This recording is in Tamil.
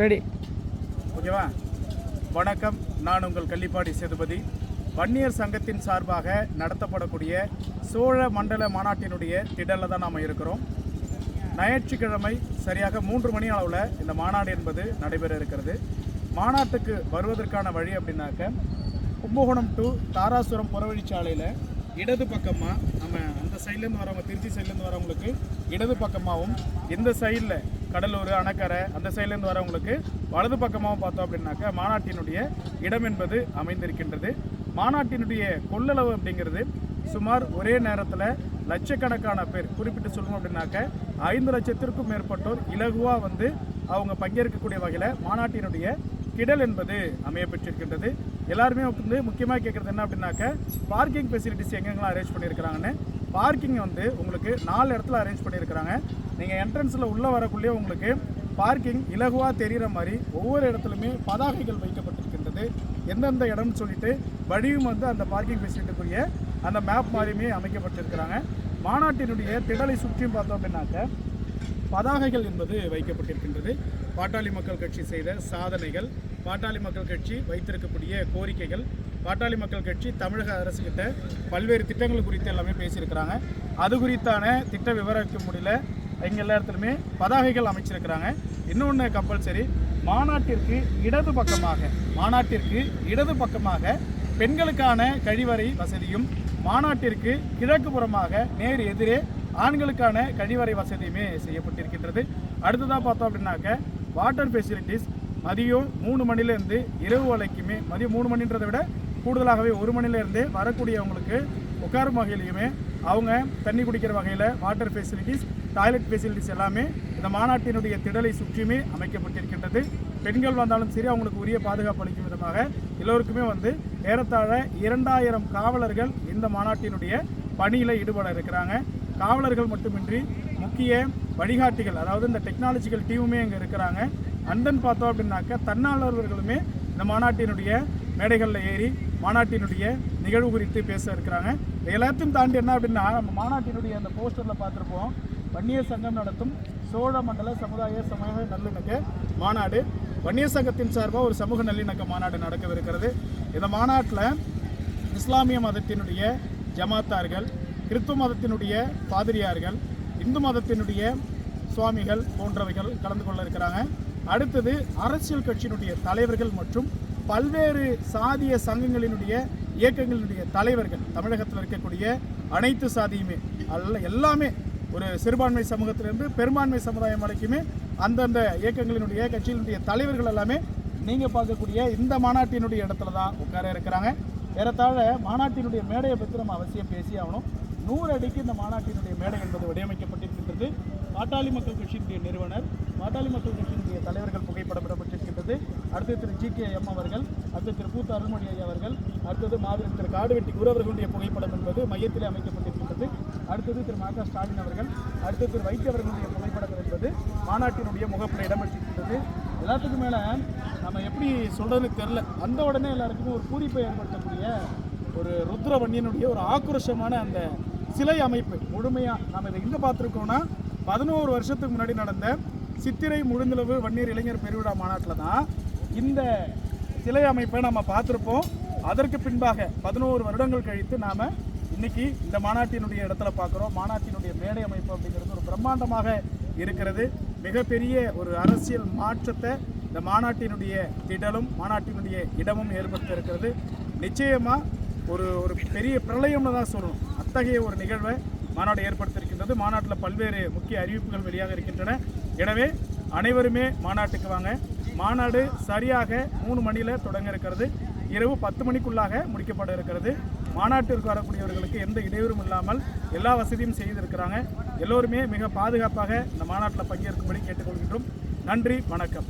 ரெடி. ஓகேவா? வணக்கம். நான் உங்கள் கள்ளிப்பாடி சேதுபதி. வன்னியர் சங்கத்தின் சார்பாக நடத்தப்படக்கூடிய சோழ மண்டல மாநாட்டினுடைய திடலில் தான் நாம் இருக்கிறோம். ஞாயிற்றுக்கிழமை சரியாக மூன்று மணி அளவில் இந்த மாநாடு என்பது நடைபெற இருக்கிறது. மாநாட்டுக்கு வருவதற்கான வழி அப்படின்னாக்க கும்பகோணம் டு தாராசுரம் புறவழிச்சாலையில் இடது பக்கமாக நம்ம அந்த சைட்லேருந்து வரவங்க திருச்சி சைட்லேருந்து வரவங்களுக்கு இடது பக்கமாகவும் இந்த சைடில் கடலூர் அணக்கரை அந்த சைட்லேருந்து வரவங்களுக்கு வலது பக்கமாகவும் பார்த்தோம் அப்படின்னாக்க மாநாட்டினுடைய இடம் என்பது அமைந்திருக்கின்றது. மாநாட்டினுடைய கொள்ளளவு அப்படிங்கிறது சுமார் ஒரே நேரத்தில் லட்சக்கணக்கான பேர் குறிப்பிட்டு சொல்லணும் அப்படின்னாக்க ஐந்து லட்சத்திற்கும் மேற்பட்டோர் இலகுவாக வந்து அவங்க பங்கேற்கக்கூடிய வகையில் மாநாட்டினுடைய கிடல் என்பது அமைய பெற்றிருக்கின்றது. எல்லாருமே வந்து முக்கியமாக கேட்குறது என்ன அப்படின்னாக்க பார்க்கிங் ஃபெசிலிட்டிஸ் எங்கெங்கெல்லாம் அரேஞ்ச் பண்ணியிருக்கிறாங்கன்னு பார்க்கிங் வந்து உங்களுக்கு நாலு இடத்துல அரேஞ்ச் பண்ணியிருக்கிறாங்க நீங்கள் என்ட்ரன்ஸில் உள்ளே வரக்குள்ளேயே உங்களுக்கு பார்க்கிங் இலகுவாக தெரிகிற மாதிரி ஒவ்வொரு இடத்துலையுமே பதாகைகள் வைக்கப்பட்டிருக்கின்றது. எந்தெந்த இடம்னு சொல்லிட்டு வழியும் வந்து அந்த பார்க்கிங் ஃபெசிலிட்டிக்குரிய அந்த மேப் மாதிரியுமே அமைக்கப்பட்டிருக்கிறாங்க. மாநாட்டினுடைய திடலை சுற்றியும் பார்த்தோம் அப்படின்னாக்க பதாகைகள் என்பது வைக்கப்பட்டிருக்கின்றது. பாட்டாளி மக்கள் கட்சி செய்த சாதனைகள் பாட்டாளி மக்கள் கட்சி வைத்திருக்கக்கூடிய கோரிக்கைகள் பாட்டாளி மக்கள் கட்சி தமிழக அரசுகிட்ட பல்வேறு திட்டங்கள் குறித்து எல்லாமே பேசியிருக்கிறாங்க. அது குறித்தான திட்ட விவரிக்க முடியல. எங்கள் எல்லா இடத்துலையுமே பதாகைகள் அமைச்சிருக்கிறாங்க. இன்னொன்று கம்பல்சரி மாநாட்டிற்கு இடது பக்கமாக மாநாட்டிற்கு இடது பக்கமாக பெண்களுக்கான கழிவறை வசதியும் மாநாட்டிற்கு கிழக்கு புறமாக நேர் எதிரே ஆண்களுக்கான கழிவறை வசதியுமே செய்யப்பட்டிருக்கின்றது. அடுத்ததாக பார்த்தோம் அப்படின்னாக்க வாட்டர் ஃபெசிலிட்டிஸ் மதியம் மூணு மணிலேருந்து இரவு வரைக்குமே மதியம் மூணு மணின்றதை விட கூடுதலாகவே ஒரு மணிலேருந்து வரக்கூடியவங்களுக்கு உட்காரும் வகையிலையுமே அவங்க தண்ணி குடிக்கிற வகையில் வாட்டர் ஃபெசிலிட்டிஸ் டாய்லெட் ஃபெசிலிட்டிஸ் எல்லாமே இந்த மாநாட்டினுடைய திடலை சுற்றியுமே அமைக்கப்பட்டிருக்கின்றது. பெண்கள் வந்தாலும் சரி அவங்களுக்கு உரிய பாதுகாப்பு அளிக்கும் விதமாக எல்லோருக்குமே வந்து ஏறத்தாழ இரண்டாயிரம் காவலர்கள் இந்த மாநாட்டினுடைய பணியில் ஈடுபட இருக்கிறாங்க. காவலர்கள் மட்டுமின்றி முக்கிய வழிகாட்டிகள் அதாவது இந்த டெக்னாலஜிக்கல் டீமுமே இங்கே இருக்கிறாங்க. அந்தன் பார்த்தோம் அப்படின்னாக்க தன்னார்வலர்களுமே இந்த மாநாட்டினுடைய மேடைகளில் ஏறி மாநாட்டினுடைய நிகழ்வு குறித்து பேச இருக்கிறாங்க. எல்லாத்தையும் தாண்டி என்ன அப்படின்னா நம்ம மாநாட்டினுடைய அந்த போஸ்டரில் பார்த்துருப்போம். வன்னியர் சங்கம் நடத்தும் சோழ மண்டல சமுதாய சமூக நல்லிணக்க மாநாடு. வன்னியர் சங்கத்தின் சார்பாக ஒரு சமூக நல்லிணக்க மாநாடு நடக்கவிருக்கிறது. இந்த மாநாட்டில் இஸ்லாமிய மதத்தினுடைய ஜமாத்தார்கள் கிறிஸ்துவ மதத்தினுடைய பாதிரியார்கள் இந்து மதத்தினுடைய சுவாமிகள் போன்றவைகள் கலந்து கொள்ள இருக்கிறாங்க. அடுத்தது அரசியல் கட்சியினுடைய தலைவர்கள் மற்றும் பல்வேறு சாதிய சங்கங்களினுடைய இயக்கங்களினுடைய தலைவர்கள் தமிழகத்தில் இருக்கக்கூடிய அனைத்து சாதியுமே அல்ல எல்லாமே ஒரு சிறுபான்மை சமூகத்திலிருந்து பெரும்பான்மை சமுதாயம் வரைக்குமே அந்தந்த இயக்கங்களினுடைய கட்சியினுடைய தலைவர்கள் எல்லாமே நீங்கள் பார்க்கக்கூடிய இந்த மாநாட்டினுடைய இடத்துல தான் உட்கார இருக்கிறாங்க. ஏறத்தாழ மாநாட்டினுடைய மேடையை பற்றி நம்ம அவசியம் பேசி ஆகணும். நூறு அடிக்கு இந்த மாநாட்டினுடைய மேடை என்பது வடிவமைக்கப்பட்டிருக்கின்றது. பாட்டாளி மக்கள் கட்சியினுடைய நிறுவனர் பாட்டாளி மக்கள் கட்சியினுடைய தலைவர்கள் புகைப்படம் இடப்பட்டிருக்கின்றது அடுத்து திரு ஜி கே எம் அவர்கள் அடுத்து திரு பூத்த அருள்மொழி ஐயா அவர்கள் அடுத்தது மாவீரர் திரு காடுவெட்டி குரு புகைப்படம் என்பது மையத்திலே அமைக்கப்பட்டிருக்கின்றது. அடுத்தது திரு மா க ஸ்டாலின் அவர்கள் அடுத்தது திரு வைத்திய அவர்களுடைய புகைப்படம் என்பது மாநாட்டினுடைய முகப்பில் இடம்பெற்றிருக்கின்றது. எல்லாத்துக்கும் மேலே நம்ம எப்படி சொல்கிறதுன்னு தெரில அந்த உடனே எல்லாருக்குமே ஒரு பூரிப்பை ஏற்படுத்தக்கூடிய ஒரு ருத்ரவன்யனுடைய ஒரு ஆக்ரோஷமான அந்த சிலை அமைப்பு. முழுமையாக நம்ம இதை எங்கே பார்த்துருக்கோம்னா பதினோரு வருஷத்துக்கு முன்னாடி நடந்த சித்திரை முழுந்தளவு வன்னியர் இளைஞர் பெருவிழா மாநாட்டில் தான் இந்த சிலை அமைப்பை நம்ம பார்த்துருப்போம். அதற்கு பின்பாக பதினோரு வருடங்கள் கழித்து நாம் இன்னைக்கு இந்த மாநாட்டினுடைய இடத்துல பார்க்குறோம். மாநாட்டினுடைய மேடை அமைப்பு அப்படிங்கிறது ஒரு பிரம்மாண்டமாக இருக்கிறது. மிகப்பெரிய ஒரு அரசியல் மாற்றத்தை இந்த மாநாட்டினுடைய திடலும் மாநாட்டினுடைய இடமும் ஏற்படுத்த இருக்கிறது நிச்சயமாக ஒரு ஒரு பெரிய பிரளயம்னு தான் சொல்லணும். அத்தகைய ஒரு நிகழ்வை மாநாடு ஏற்படுத்தியிருக்கின்றது. மாநாட்டில் பல்வேறு முக்கிய அறிவிப்புகள் வெளியாக இருக்கின்றன. எனவே அனைவருமே மாநாட்டுக்கு வாங்க. மாநாடு சரியாக மூணு மணியில் தொடங்க இருக்கிறது. இரவு பத்து மணிக்குள்ளாக முடிக்கப்பட இருக்கிறது. மாநாட்டிற்கு வரக்கூடியவர்களுக்கு எந்த இடையூறும் இல்லாமல் எல்லா வசதியும் செய்திருக்கிறாங்க. எல்லோருமே மிக பாதுகாப்பாக இந்த மாநாட்டில் பங்கேற்கும்படி கேட்டுக்கொள்கின்றோம். நன்றி வணக்கம்.